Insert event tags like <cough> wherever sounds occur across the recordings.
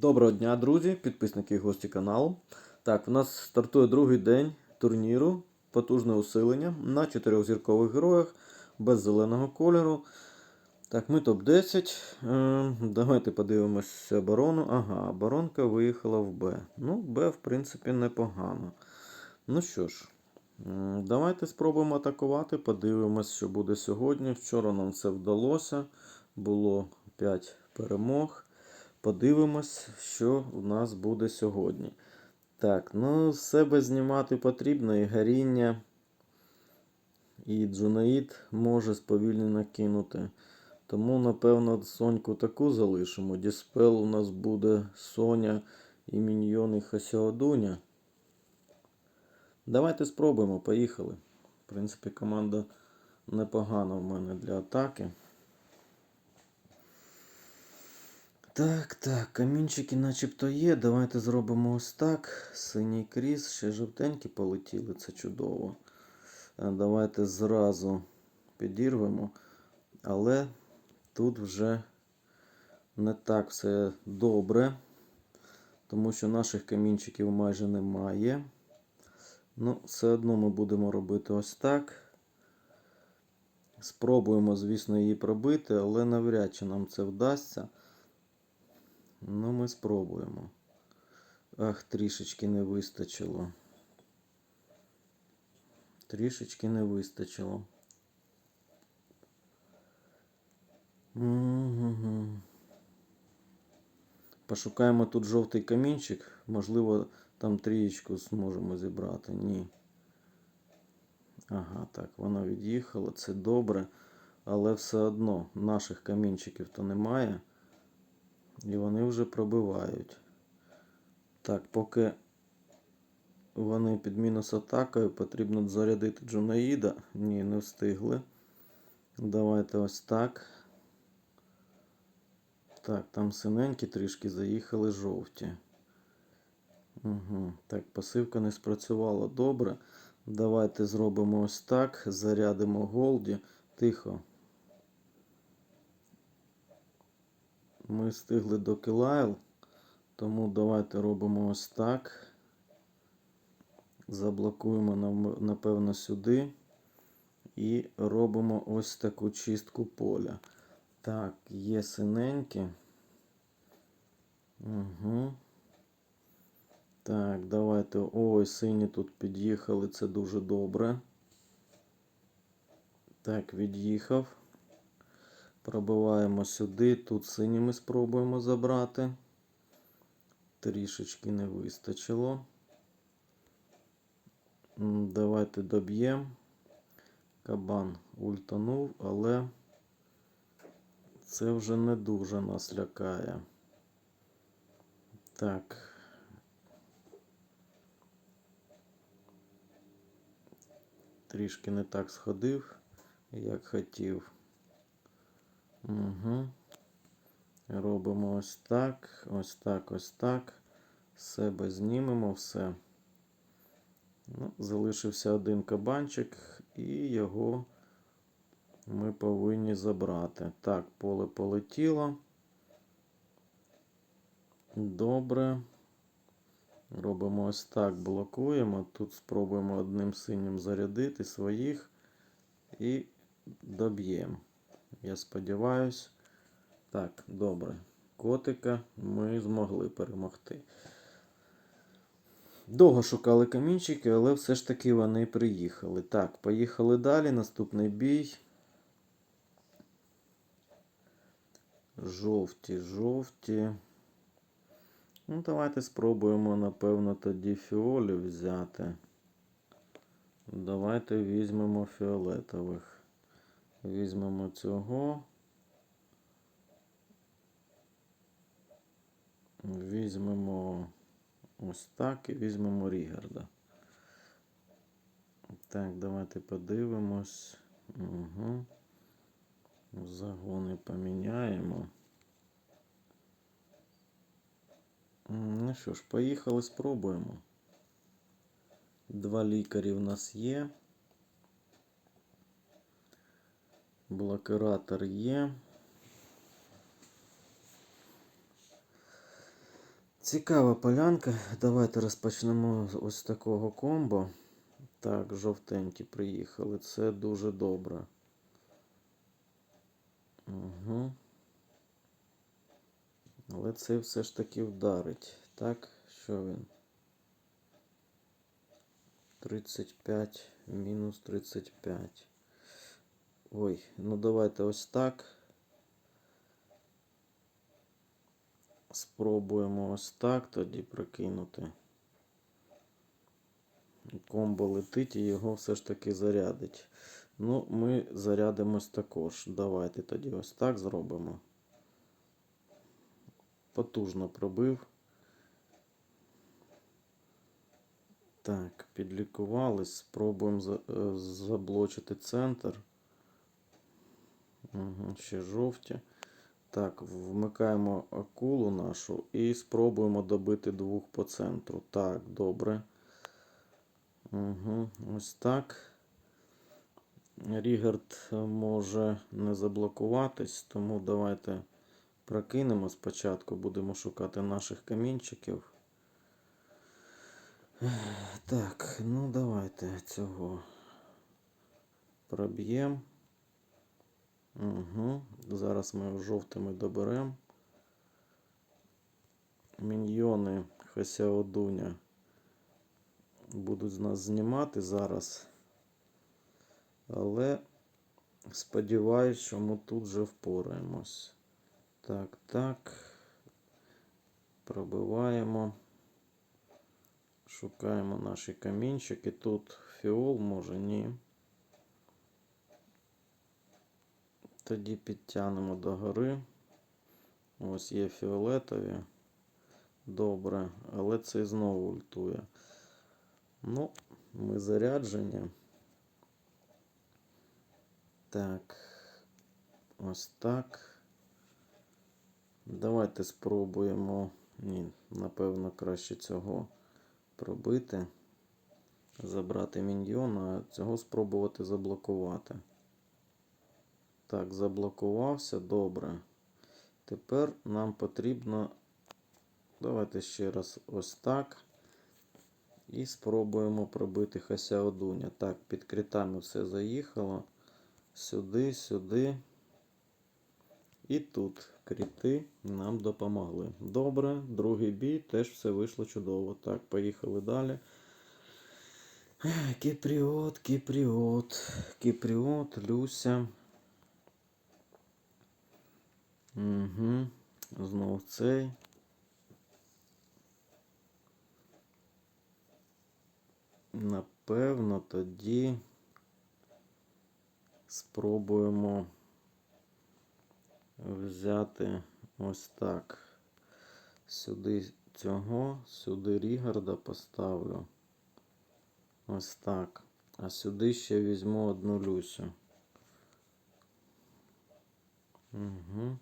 Доброго дня, друзі, підписники і гості каналу. Так, у нас стартує другий день турніру. Потужне усилення на чотирьох зіркових героях без зеленого кольору. Так, ми топ-10. Е, давайте подивимося оборону. Ага, оборонка виїхала в Б. Ну, Б, в принципі, непогано. Ну що ж, давайте спробуємо атакувати. Подивимось, що буде сьогодні. Вчора нам це вдалося. Було 5 перемог. Подивимось, що у нас буде сьогодні. Так, ну себе знімати потрібно і горіння. І Джунаїд може сповільнено кинути. Тому, напевно, Соньку таку залишимо. Діспел у нас буде Соня і Міньйон і Хасіодуня. Давайте спробуємо, поїхали. В принципі, команда непогана в мене для атаки. Так, так, камінчики начебто є. Давайте зробимо ось так. Синій кріс, ще жовтенькі полетіли, це чудово. Е, Давайте зразу підірвемо. Але тут вже не так все добре, тому що наших камінчиків майже немає. Ну, все одно ми будемо робити ось так. Спробуємо, звісно, її пробити, але навряд чи нам це вдасться. Ну, ми спробуємо. Ах, трішечки не вистачило. Трішечки не вистачило. Мгм. Пошукаємо тут жовтий камінчик. Можливо, там трієчку зможемо зібрати. Ні. Ага, так, воно від'їхало. Це добре. Але все одно наших камінчиків то немає. І вони вже пробивають. Так, поки вони під мінус атакою, потрібно зарядити Джунаїда. Ні, не встигли. Давайте ось так. Так, там синенькі трішки заїхали жовті. Угу. Так, пасивка не спрацювала добре. Давайте зробимо ось так. Зарядимо голді. Тихо. Ми встигли до Килайл, тому давайте робимо ось так. Заблокуємо напевно сюди. І робимо ось таку чистку поля. Так, є синенькі. Угу. Так, давайте. Ой, сині тут під'їхали, це дуже добре. Так, від'їхав. Пробиваємо сюди. Тут синіми спробуємо забрати. Трішечки не вистачило. Давайте доб'ємо. Кабан ультанув, але це вже не дуже нас лякає. Так. Трішки не так сходив, як хотів. Угу. Робимо ось так, ось так, ось так. Себе знімемо все. Ну, залишився один кабанчик, і його ми повинні забрати. Так, поле полетіло. Добре. Робимо ось так, блокуємо. Тут спробуємо одним синім зарядити своїх і доб'ємо. Я сподіваюсь. Так, добре. Котика ми змогли перемогти. Довго шукали камінчики, але все ж таки вони приїхали. Так, поїхали далі. Наступний бій. Жовті, жовті. Ну, давайте спробуємо, напевно, тоді фіолі взяти. Давайте візьмемо фіолетових. Візьмемо цього. Візьмемо ось так і візьмемо Рігарда. Так, давайте подивимось. Угу. Загони поміняємо. Ну що ж, поїхали, спробуємо. Два лікарі в нас є. Блокиратор є. Цікава полянка. Давайте розпочнемо ось такого комбо. Так, жовтенькі приїхали. Це дуже добре. Угу. Але це все ж таки вдарить. Так, що він? 35 мінус 35. Ой, ну давайте ось так. Спробуємо ось так тоді прокинути. Комбо летить і його все ж таки зарядить. Ну, ми зарядимось також. Давайте тоді ось так зробимо. Потужно пробив. Так, підлікувались. Спробуємо е, заблочити центр. Угу, ще жовті. Так, вмикаємо акулу нашу і спробуємо добити двох по центру. Так, добре. Угу, ось так. Рігард може не заблокуватись, тому давайте прокинемо спочатку, будемо шукати наших камінчиків. Так, ну давайте цього проб'ємо. Угу. Зараз ми жовтими доберемо. Міньйони Хасяодуня будуть з нас знімати зараз. Але сподіваюсь, що ми тут вже впораємось. Так, так. Пробиваємо. Шукаємо наші камінчики. Тут фіол, може, ні. Тоді підтягнемо до гори. Ось є фіолетові. Добре, але цей знову ультує. Ну, ми заряджені. Так. Ось так. Давайте спробуємо. Ні, напевно, краще цього пробити. Забрати міньйона, а цього спробувати заблокувати. Так, заблокувався. Добре. Тепер нам потрібно. Давайте ще раз ось так. І спробуємо пробити Хасяодуня. Так, під критами все заїхало. Сюди, сюди. І тут кріти нам допомогли. Добре, другий бій теж все вийшло чудово. Так, поїхали далі. Кіпріот, Кіпріот, Кіпріот, Люся. Угу. Знов цей. Напевно, тоді спробуємо взяти ось так. Сюди цього, сюди Рігарда поставлю. Ось так. А сюди ще візьму одну Люсю. Угу.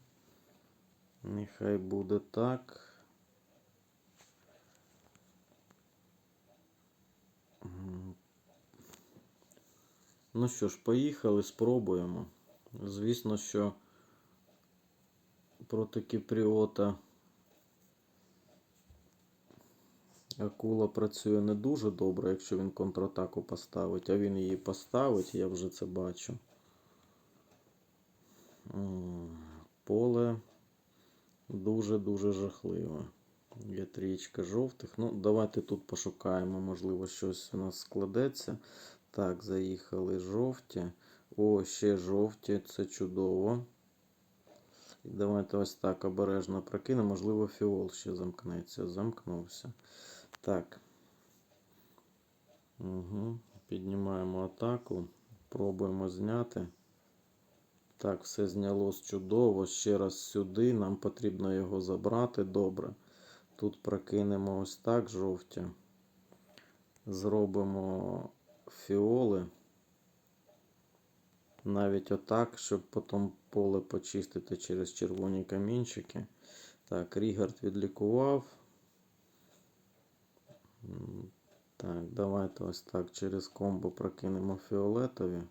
Нехай буде так. Ну що ж, поїхали, спробуємо. Звісно, що проти Кіпріота акула працює не дуже добре, якщо він контратаку поставить, а він її поставить, я вже це бачу. Поле дуже-дуже жахливе. Є трієчка жовтих. Ну, давайте тут пошукаємо, можливо, щось у нас складеться. Так, заїхали жовті. О, ще жовті, це чудово. І давайте ось так обережно прокинемо. Можливо, фіол ще замкнеться. Замкнувся. Так. Угу. Піднімаємо атаку. Пробуємо зняти. Так, все знялось чудово. Ще раз сюди. Нам потрібно його забрати. Добре. Тут прокинемо ось так жовті. Зробимо фіоли. Навіть отак, щоб потім поле почистити через червоні камінчики. Так, Рігард відлікував. Так, давайте ось так через комбо прокинемо фіолетові.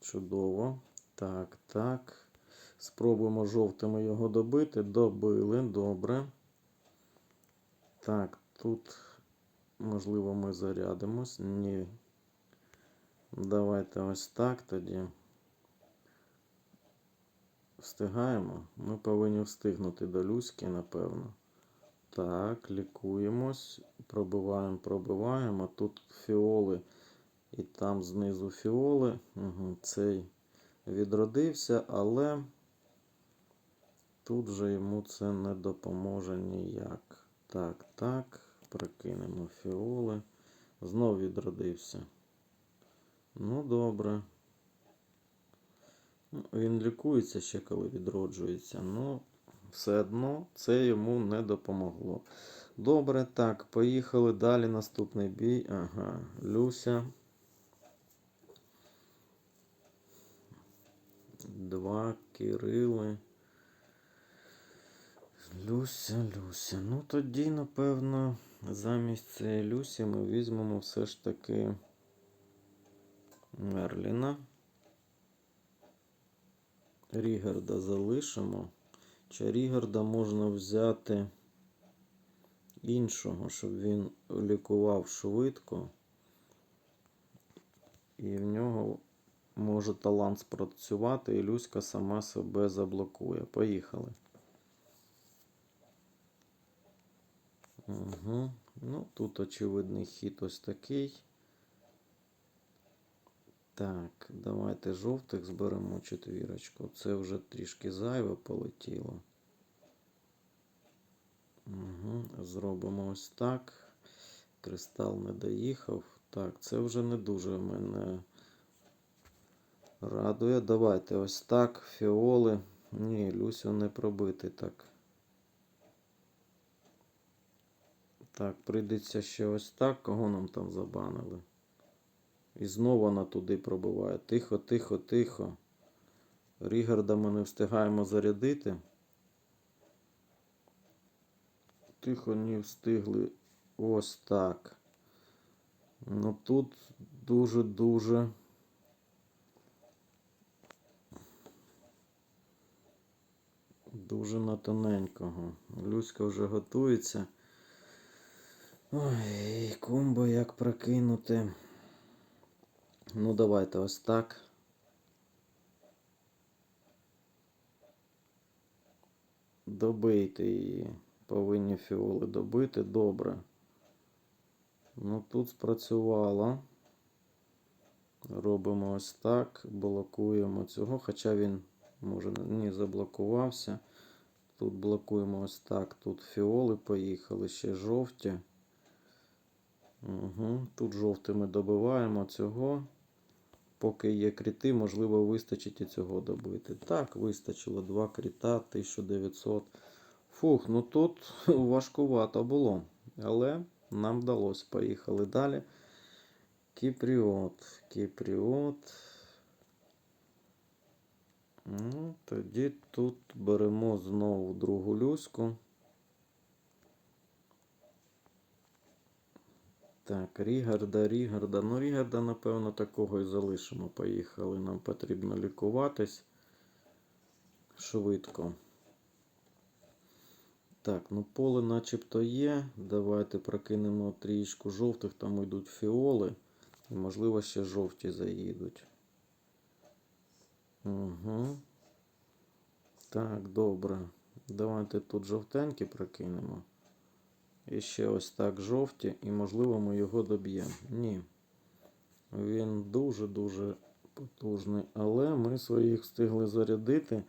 Чудово. Так, так. Спробуємо жовтими його добити. Добили, добре. Так, тут, можливо, ми зарядимось. Ні. Давайте ось так тоді. Встигаємо. Ми повинні встигнути до Люськи, напевно. Так, лікуємось. Пробиваємо, пробиваємо. Тут фіоли і там знизу фіоли. Угу, цей відродився, але тут же йому це не допоможе ніяк. Так, так, прокинемо фіоли. Знов відродився. Ну, добре. Ну, Він лікується ще, коли відроджується. Ну, все одно це йому не допомогло. Добре, так, поїхали далі. Наступний бій. Ага, Люся. Два Кирили. Люся, Люся. Ну тоді, напевно, замість цієї Люсі ми візьмемо все ж таки Мерліна. Рігарда залишимо. Чи Рігарда можна взяти іншого, щоб він лікував швидко. І в нього може талант спрацювати, і Люська сама себе заблокує. Поїхали. Угу. Ну, тут очевидний хід ось такий. Так, давайте жовтих зберемо четвірочку. Це вже трішки зайве полетіло. Угу. Зробимо ось так. Кристал не доїхав. Так, це вже не дуже в мене радує. Давайте ось так. Фіоли. Ні, Люсю не пробити так. Так, прийдеться ще ось так. Кого нам там забанили? І знову вона туди пробиває. Тихо, тихо, тихо. Рігарда ми не встигаємо зарядити. Тихо не встигли. Ось так. Ну тут дуже-дуже. Дуже на тоненького. Люська вже готується. Ой, комбо як прокинути. Ну, давайте ось так. Добийте її. Повинні фіоли добити. Добре. Ну, тут спрацювало. Робимо ось так. Блокуємо цього. Хоча він, може, не заблокувався. Тут блокуємо ось так. Тут фіоли поїхали, ще жовті. Угу. Тут жовтими добиваємо цього. Поки є кріти, можливо, вистачить і цього добити. Так, вистачило 2 кріта, 1900. Фух, ну тут <laughs> важкувато було. Але нам вдалося. Поїхали далі. Кіпріот. Кіпріот. Ну, Тоді тут беремо знову другу люську. Так, Рігарда, Рігарда. Ну, Рігарда, напевно, такого і залишимо. Поїхали. Нам потрібно лікуватись швидко. Так, ну поле начебто є. Давайте прокинемо трішку жовтих, там йдуть фіоли. І, можливо, ще жовті заїдуть. Угу. Так, добре. Давайте тут жовтенькі прокинемо. І ще ось так жовті, і, можливо, ми його доб'ємо. Ні. Він дуже-дуже потужний. Але ми своїх встигли зарядити.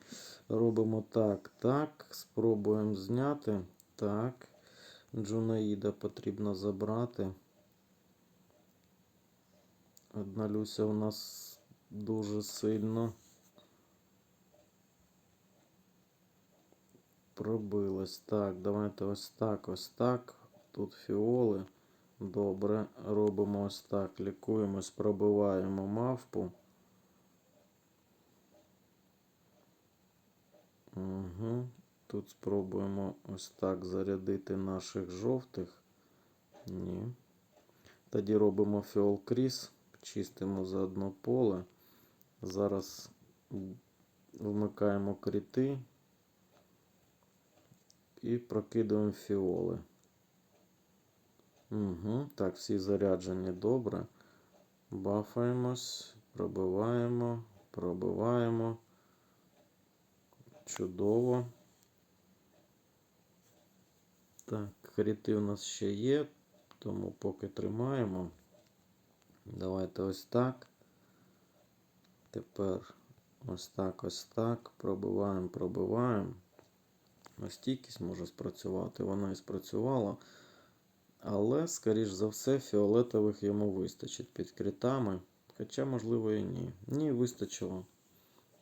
Робимо так, так. Спробуємо зняти. Так. Джунаїда потрібно забрати. Одна Люся у нас дуже сильно пробилась. Так, давайте ось так, ось так. Тут фіоли. Добре. Робимо ось так. Лікуємось, пробиваємо мавпу. Угу. Тут спробуємо ось так зарядити наших жовтих. Ні. Тоді робимо фіол кріс, чистимо за одно поле. Зараз вмикаємо кріти і прокидуємо фіоли. Угу. Так, всі заряджені добре. Бафаємось, пробиваємо, пробиваємо. Чудово. Так, кріти у нас ще є, тому поки тримаємо. Давайте ось так. Тепер ось так, ось так. Пробиваємо, пробиваємо. Стійкість може спрацювати, вона і спрацювала. Але, скоріш за все, фіолетових йому вистачить під критами. Хоча, можливо, і ні. Ні, вистачило.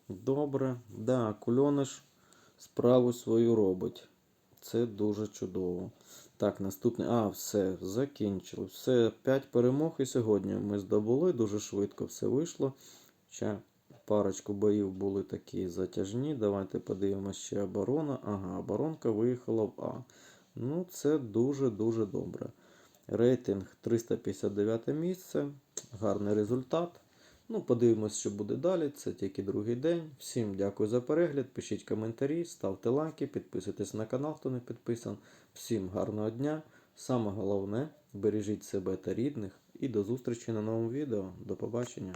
Добре. Да, кульониш справу свою робить. Це дуже чудово. Так, наступне. А, все, закінчили. Все, 5 перемог і сьогодні ми здобули. Дуже швидко все вийшло. Ще парочку боїв були такі затяжні. Давайте подивимося ще оборона. Ага, оборонка виїхала в А. Ну, це дуже-дуже добре. Рейтинг 359 місце. Гарний результат. Ну, подивимось, що буде далі. Це тільки другий день. Всім дякую за перегляд. Пишіть коментарі, ставте лайки, підписуйтесь на канал, хто не підписан. Всім гарного дня. Саме головне, бережіть себе та рідних. І до зустрічі на новому відео. До побачення.